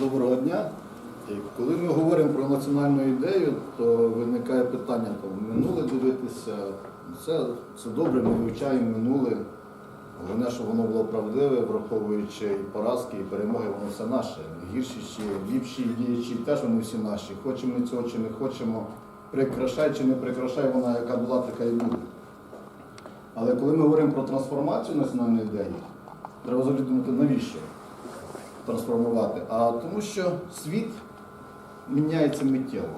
Доброго дня. Коли ми говоримо про національну ідею, то виникає питання там, минуле дивитися. Це, це добре, ми вивчаємо минуле. Головне, щоб воно було правдиве, враховуючи і поразки, і перемоги, воно все наше. Гірші чи ліпші діячі, теж вони всі наші. Хочемо ми цього чи не хочемо, прикрашай чи не прикрашай, вона яка була, така і буде. Але коли ми говоримо про трансформацію національної ідеї, треба завжди навіщо трансформувати? А тому що світ міняється миттєво.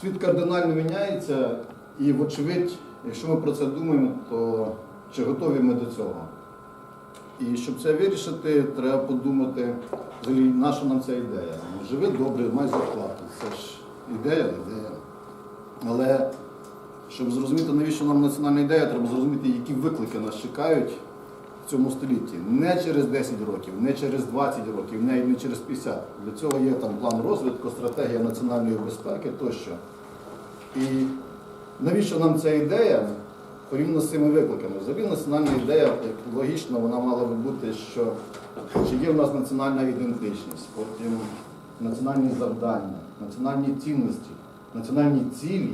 Світ кардинально міняється, і, вочевидь, якщо ми про це думаємо, то чи готові ми до цього? І щоб це вирішити, треба подумати, взагалі, наша нам ця ідея. Ну, Живи добре, май зарплату. Це ж ідея, ідея. Але щоб зрозуміти, навіщо нам національна ідея, треба зрозуміти, які виклики нас чекають в цьому столітті. Не через 10 років, не через 20 років, навіть не через 50. Для цього є там план розвитку, стратегія національної безпеки тощо. І навіщо нам ця ідея порівняно з цими викликами? Взагалі національна ідея, як логічно, вона мала би бути, що чи є в нас національна ідентичність, потім національні завдання, національні цінності, національні цілі,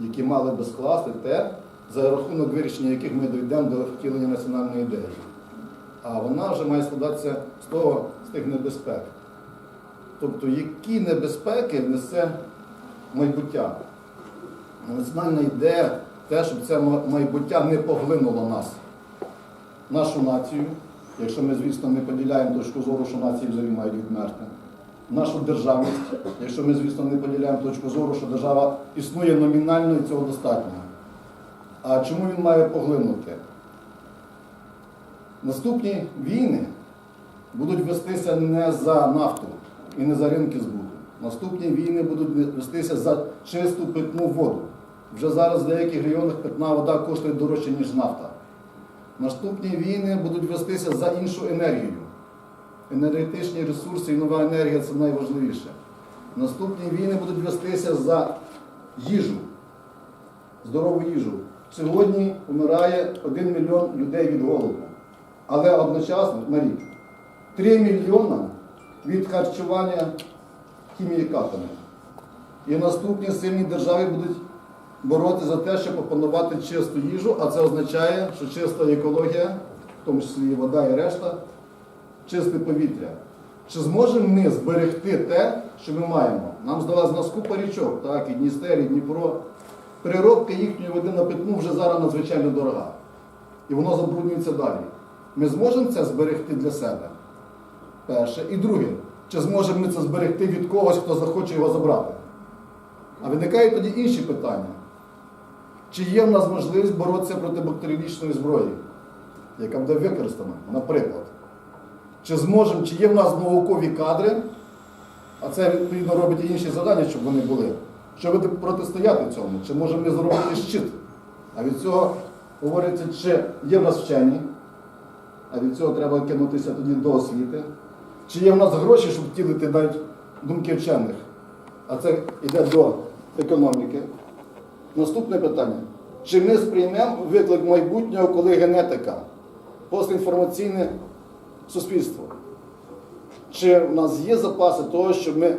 які мали би скласти те, за рахунок вирішення яких ми дійдемо до втілення національної ідеї. А вона вже має складатися з того, з тих небезпек. Тобто, які небезпеки несе майбуття. Національна ідея те, щоб це майбуття не поглинуло нас, нашу націю, якщо ми, звісно, не поділяємо точку зору, що нації взагалі мають відмерти. Нашу державність, якщо ми, звісно, не поділяємо точку зору, що держава існує номінально і цього достатньо. А чому він має поглинути? Наступні війни будуть вестися не за нафту і не за ринки збуту. Наступні війни будуть вестися за чисту питну воду. Вже зараз в деяких регіонах питна вода коштує дорожче, ніж нафта. Наступні війни будуть вестися за іншу енергію. Енергетичні ресурси і нова енергія це найважливіше. Наступні війни будуть вестися за їжу, здорову їжу. Сьогодні помирає 1 мільйон людей від голоду. Але одночасно на рік 3 мільйона від харчування хімікатами. І наступні сильні держави будуть боротися за те, щоб опанувати чисту їжу, а це означає, що чиста екологія, в тому числі і вода і решта, чисте повітря. Чи зможемо ми зберегти те, що ми маємо? Нам здалась на купа річок, так, і Дністер, і Дніпро. Переробка їхньої води на питну вже зараз надзвичайно дорога. І воно забруднюється далі. Ми зможемо це зберегти для себе? Перше. І друге, чи зможемо ми це зберегти від когось, хто захоче його забрати? А виникають тоді інші питання. Чи є в нас можливість боротися проти бактеріологічної зброї, яка буде використана, наприклад? Чи зможемо, чи є в нас наукові кадри, а це відповідно робить і інші завдання, щоб вони були, щоб протистояти цьому, чи можемо ми зробити щит? А від цього говориться, чи є в нас вчені, а від цього треба кинутися тоді до освіти. Чи є в нас гроші, щоб втілити навіть думки вчених? А це йде до економіки. Наступне питання. Чи ми сприймемо виклик майбутнього, коли генетика, постінформаційне суспільство? Чи в нас є запаси того, щоб ми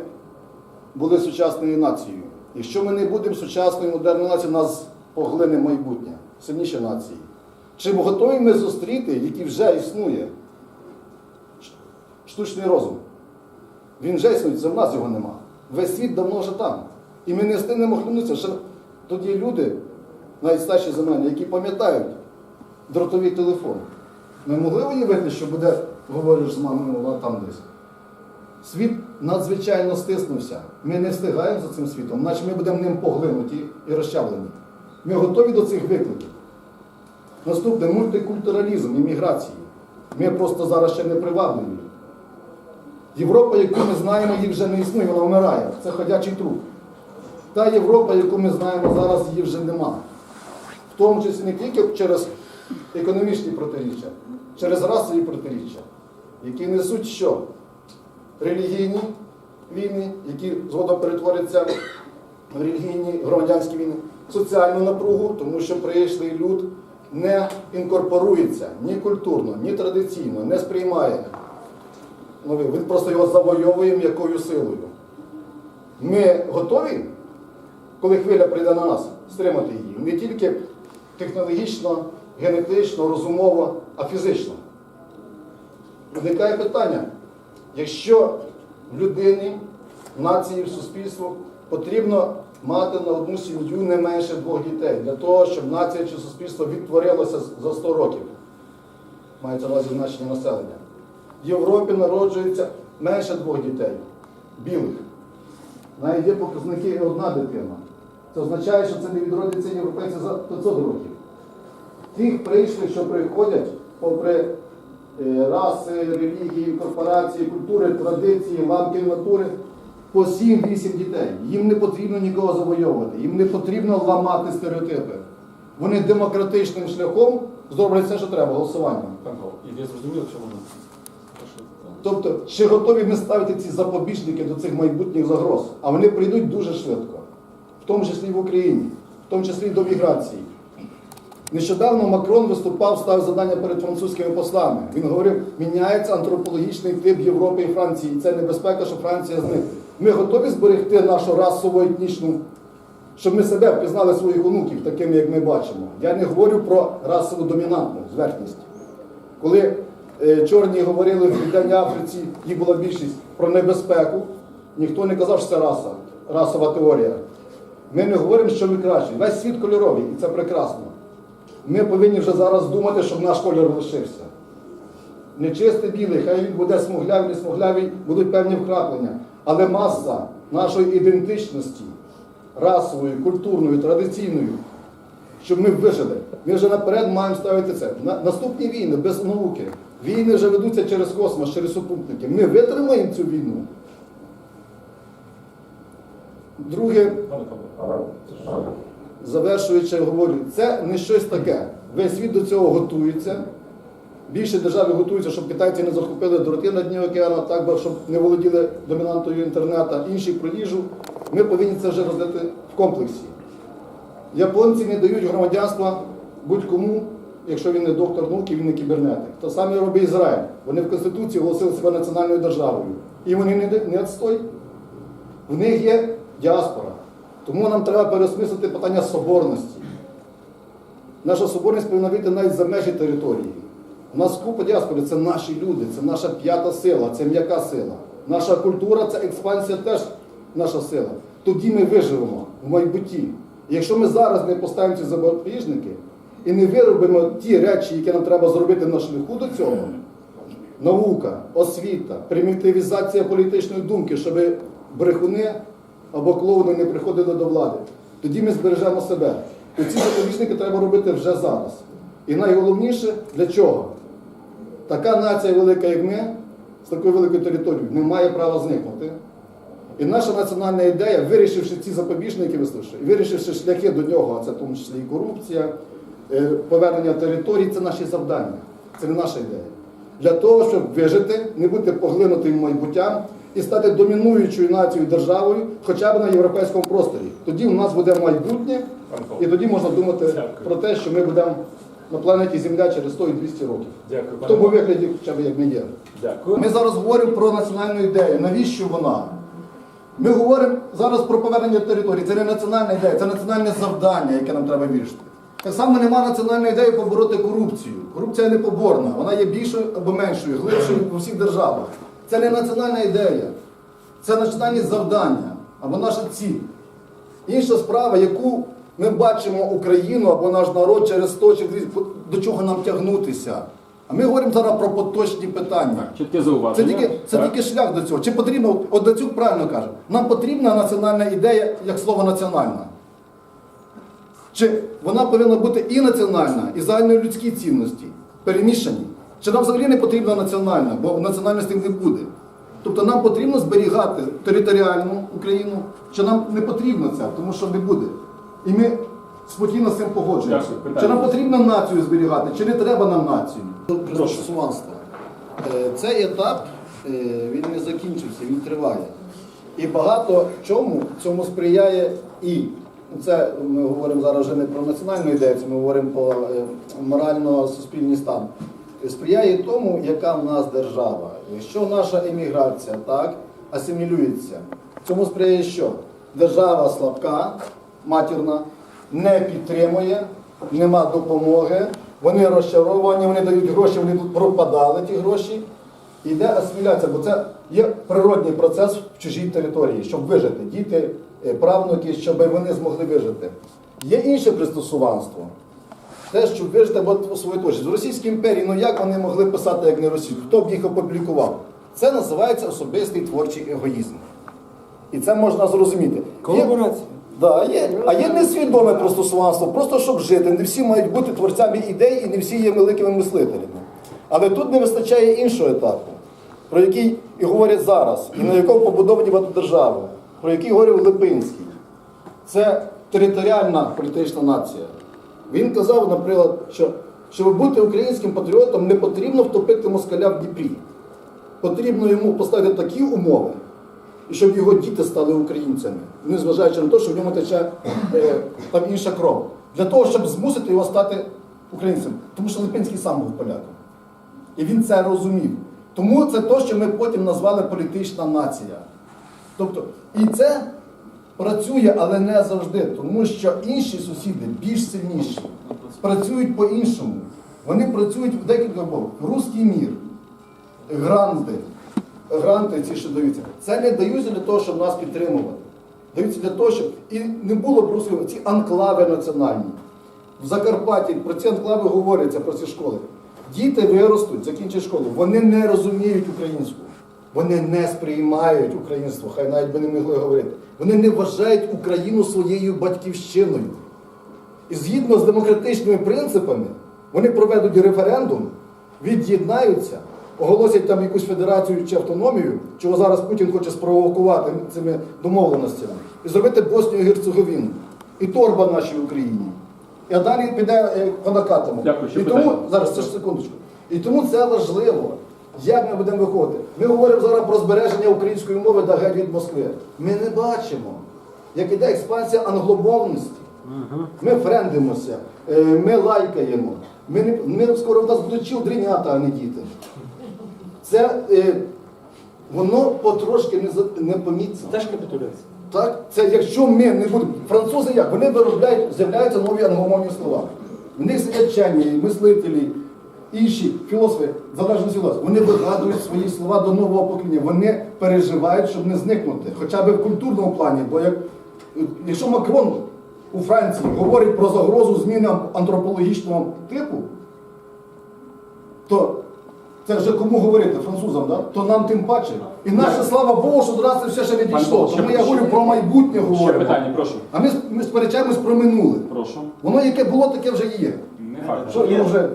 були сучасною нацією? Якщо ми не будемо сучасною модерною нацією, нас поглине майбутнє, сильніші нації. Чи готові ми зустріти, який вже існує? Штучний розум. Він вже існує, це в нас його нема. Весь світ давно вже там. І ми не встигнемо хлинутися. Ще тут є люди, навіть старші за мене, які пам'ятають дротовий телефон. Ми могли уявити, що буде, говориш з мамою, вона там десь. Світ надзвичайно стиснувся. Ми не встигаємо за цим світом, наче ми будемо ним поглинуті і розчавлені. Ми готові до цих викликів. Наступне мультикультуралізм, імміграції. Ми просто зараз ще не привабливі. Європа, яку ми знаємо, її вже не існує, вона вмирає. Це ходячий труп. Та Європа, яку ми знаємо зараз, її вже нема. В тому числі не тільки через економічні протиріччя, через расові протиріччя, які несуть що? Релігійні війни, які згодом перетворяться в релігійні громадянські війни, соціальну напругу, тому що прийшлий люд не інкорпорується ні культурно, ні традиційно, не сприймає новий, він просто його завойовує м'якою силою. Ми готові, коли хвиля прийде на нас, стримати її. Не тільки технологічно, генетично, розумово, а фізично. Виникає питання, якщо людині, нації, в суспільству потрібно мати на одну сім'ю не менше двох дітей, для того, щоб нація чи суспільство відтворилося за 100 років, мається на увазі значення населення. В Європі народжується менше двох дітей, білих. Навіть є показники одна дитина. Це означає, що це не відродиться європейці за 500 років. Тих прийшли, що приходять, попри е, раси, релігії, корпорації, культури, традиції, ламки натури, по 7-8 дітей. Їм не потрібно нікого завойовувати, їм не потрібно ламати стереотипи. Вони демократичним шляхом зроблять все, що треба, голосуванням. Ви зрозуміли, чому ми? Тобто, чи готові ми ставити ці запобіжники до цих майбутніх загроз? А вони прийдуть дуже швидко, в тому числі в Україні, в тому числі до міграції. Нещодавно Макрон виступав, ставив завдання перед французькими послами. Він говорив, міняється антропологічний тип Європи і Франції, і це небезпека, що Франція зникне. Ми готові зберегти нашу расово етнічну, щоб ми себе впізнали своїх онуків, такими, як ми бачимо. Я не говорю про расову домінантну зверхність. Коли е, чорні говорили в Південній Африці, їх була більшість про небезпеку, ніхто не казав, що це раса, расова теорія. Ми не говоримо, що ми кращі. Весь світ кольоровий, і це прекрасно. Ми повинні вже зараз думати, щоб наш кольор лишився. Не чистий білий, хай він буде смуглявий, не смуглявий, будуть певні вкраплення. Але маса нашої ідентичності, расової, культурної, традиційної, щоб ми вижили. Ми вже наперед маємо ставити це. На- Наступні війни без науки. Війни вже ведуться через космос, через супутники. Ми витримаємо цю війну. Друге, завершуючи, говорю, це не щось таке. Весь світ до цього готується. Більше держави готуються, щоб китайці не захопили дроти на дні океану, так би, щоб не володіли домінантою інтернету, інші про. Ми повинні це вже розглядати в комплексі. Японці не дають громадянства будь-кому, якщо він не доктор науки, він не кібернетик. То саме робить Ізраїль. Вони в Конституції оголосили себе національною державою. І вони не, не відстой. В них є діаспора. Тому нам треба переосмислити питання соборності. Наша соборність повинна вийти навіть за межі території. У нас купа діаспори це наші люди, це наша п'ята сила, це м'яка сила. Наша культура це експансія теж наша сила. Тоді ми виживемо в майбутті. І якщо ми зараз не поставимо ці запобіжники і не виробимо ті речі, які нам треба зробити на шляху до цього, наука, освіта, примітивізація політичної думки, щоб брехуни або клоуни не приходили до влади. Тоді ми збережемо себе. І ці запобіжники треба робити вже зараз. І найголовніше для чого? Така нація велика, як ми, з такою великою територією, не має права зникнути. І наша національна ідея, вирішивши ці запобіжники, вирішивши шляхи до нього, а це в тому числі і корупція, е, повернення територій, це наші завдання. Це не наша ідея. Для того, щоб вижити, не бути поглинутим майбуттям і стати домінуючою нацією державою, хоча б на європейському просторі. Тоді у нас буде майбутнє, і тоді можна думати про те, що ми будемо на планеті Земля через 100 і 200 років. Дякую, В тому вигляді, хоча б як ми є. Дякую. Ми зараз говоримо про національну ідею. Навіщо вона? Ми говоримо зараз про повернення території. Це не національна ідея, це національне завдання, яке нам треба вирішити. Так само немає національної ідеї побороти корупцію. Корупція не поборна, вона є більшою або меншою, глибшою у всіх державах. Це не національна ідея, це національні завдання або наша ціль. Інша справа, яку ми бачимо Україну або наш народ через 100 чи до чого нам тягнутися. А ми говоримо зараз про поточні питання. Чітке Це тільки, це Так. тільки шлях до цього. Чи потрібно, от Дацюк правильно каже, нам потрібна національна ідея як слово національна. Чи вона повинна бути і національна, і загальнолюдські цінності перемішані? Чи нам взагалі не потрібна національна, бо національності не буде? Тобто нам потрібно зберігати територіальну Україну, чи нам не потрібно це, тому що не буде. І ми спокійно з цим погоджуємося. Дякую. Чи нам потрібно націю зберігати, чи не треба нам націю? Прошу. Пристосуванство. Е, Цей етап е, він не закінчився, він триває. І багато чому цьому сприяє і це ми говоримо зараз вже не про національну ідею, це ми говоримо про е, морально-суспільний стан. Сприяє тому, яка в нас держава. Якщо наша еміграція так асимілюється, цьому сприяє що? Держава слабка, матірна, не підтримує, нема допомоги, вони розчаровані, вони дають гроші, вони тут пропадали ті гроші. Йде асиміляція, бо це є природний процес в чужій території, щоб вижити. Діти, е, правнуки, щоб вони змогли вижити. Є інше пристосуванство. Те, щоб вижити або свою точність. В Російській імперії, ну як вони могли писати, як не російську? Хто б їх опублікував? Це називається особистий творчий егоїзм. І це можна зрозуміти. Колаборація. Да, є. А є несвідоме пристосуванство, просто щоб жити. Не всі мають бути творцями ідей і не всі є великими мислителями. Але тут не вистачає іншого етапу, про який і говорять зараз, і на якому побудовані держави, про який говорив Липинський. Це територіальна політична нація. Він казав, наприклад, що щоб бути українським патріотом, не потрібно втопити москаля в Дніпрі. Потрібно йому поставити такі умови, і щоб його діти стали українцями, незважаючи на те, що в ньому тече е, там інша кров. Для того, щоб змусити його стати українцем. Тому що Липинський сам був поляком. І він це розумів. Тому це те, що ми потім назвали політична нація. Тобто, і це працює, але не завжди, тому що інші сусіди більш сильніші, працюють по-іншому. Вони працюють в декілька боків. Руський мір, гранди, гранти ці, що даються, це не даються для того, щоб нас підтримувати. Даються для того, щоб і не було б русського, ці анклави національні. В Закарпатті про ці анклави говоряться про ці школи. Діти виростуть, закінчать школу, вони не розуміють українську, вони не сприймають українство, хай навіть би не могли говорити. Вони не вважають Україну своєю батьківщиною. І згідно з демократичними принципами, вони проведуть референдум, від'єднаються, оголосять там якусь федерацію чи автономію, чого зараз Путін хоче спровокувати цими домовленостями, і зробити Боснію і Герцеговину. І торба нашій Україні. І далі піде е, по накатому. Дякую, І тому, питання. зараз це ж секундочку. І тому це важливо. Як ми будемо виходити? Ми говоримо зараз про збереження української мови та геть від Москви. Ми не бачимо, як іде експансія англомовності. Ми френдимося, е, ми лайкаємо. Ми, не, ми скоро в нас будуть чілдрінята, а не діти. Це е, воно потрошки не, не помітиться. Теж капітуляція. Так? Це якщо ми не будемо. Французи як? Вони виробляють, з'являються нові англомовні слова. В них сидять вчені, мислителі, інші філософи, залежно від філософів. Вони вигадують свої слова до нового покоління. Вони переживають, щоб не зникнути. Хоча б в культурному плані. Бо як, якщо Макрон у Франції говорить про загрозу зміни антропологічного типу, то це вже кому говорити, французам, да? то нам тим паче. І наше слава Богу, що до нас це все ще не дійшло. Тому я говорю про майбутнє говоримо. питання, прошу. А ми, ми сперечаємось про минуле. Прошу. Воно яке було, таке вже є. Не факт. Що воно вже...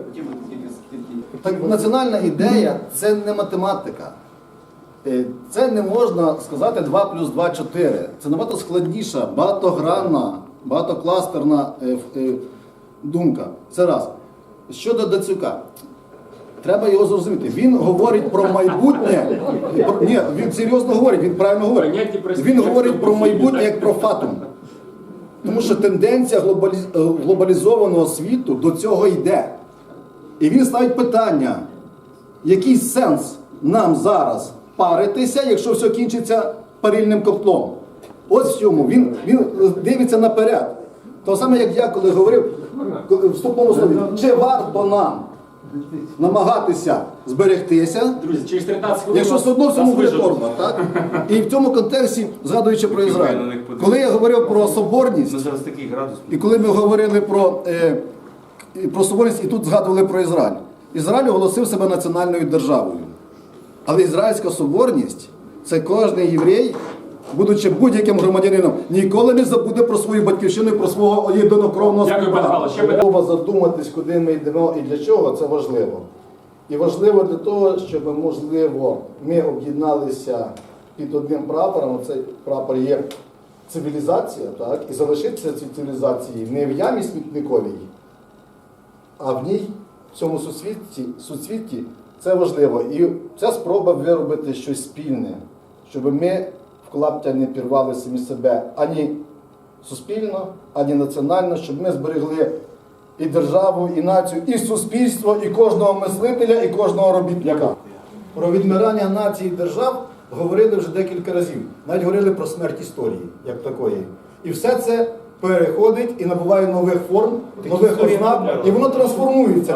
Так, національна ідея це не математика. Е, Це не можна сказати 2 плюс 2 4. Це набагато складніша, багатогранна, багатокластерна е, е, думка. Це раз. Щодо Дацюка. Треба його зрозуміти. Він говорить про майбутнє. Ні, він серйозно говорить, він правильно говорить. Він говорить про майбутнє як про фатум. Тому що тенденція глобалізованого світу до цього йде. І він ставить питання, який сенс нам зараз паритися, якщо все кінчиться парильним котлом. Ось в цьому він, він дивиться наперед. То саме, як я коли говорив в вступному слові, чи варто нам намагатися зберегтися, Друзі, через 13 хвилин. Якщо все одно в цьому буде торба, так? І в цьому контексті, згадуючи про Ізраїль, коли я говорив про соборність, і коли ми говорили про, е, про соборність, і тут згадували про Ізраїль. Ізраїль оголосив себе національною державою. Але ізраїльська соборність це кожен єврей, будучи будь-яким громадянином, ніколи не забуде про свою батьківщину і про свого єдинокровного питання? Треба задуматись, куди ми йдемо і для чого, це важливо. І важливо для того, щоб, можливо, ми об'єдналися під одним прапором. Цей прапор є цивілізація, так? І залишитися цій цивілізації не в ямі смітниковій, а в ній, в цьому суцвітті, суцвітті це важливо. І ця спроба виробити щось спільне, щоб ми в клаптя не пірвали самі себе ані суспільно, ані національно, щоб ми зберегли і державу, і націю, і суспільство, і кожного мислителя, і кожного робітника. Про відмирання нації держав говорили вже декілька разів. Навіть говорили про смерть історії як такої. І все це переходить і набуває нових форм, нових ознак, і воно трансформується.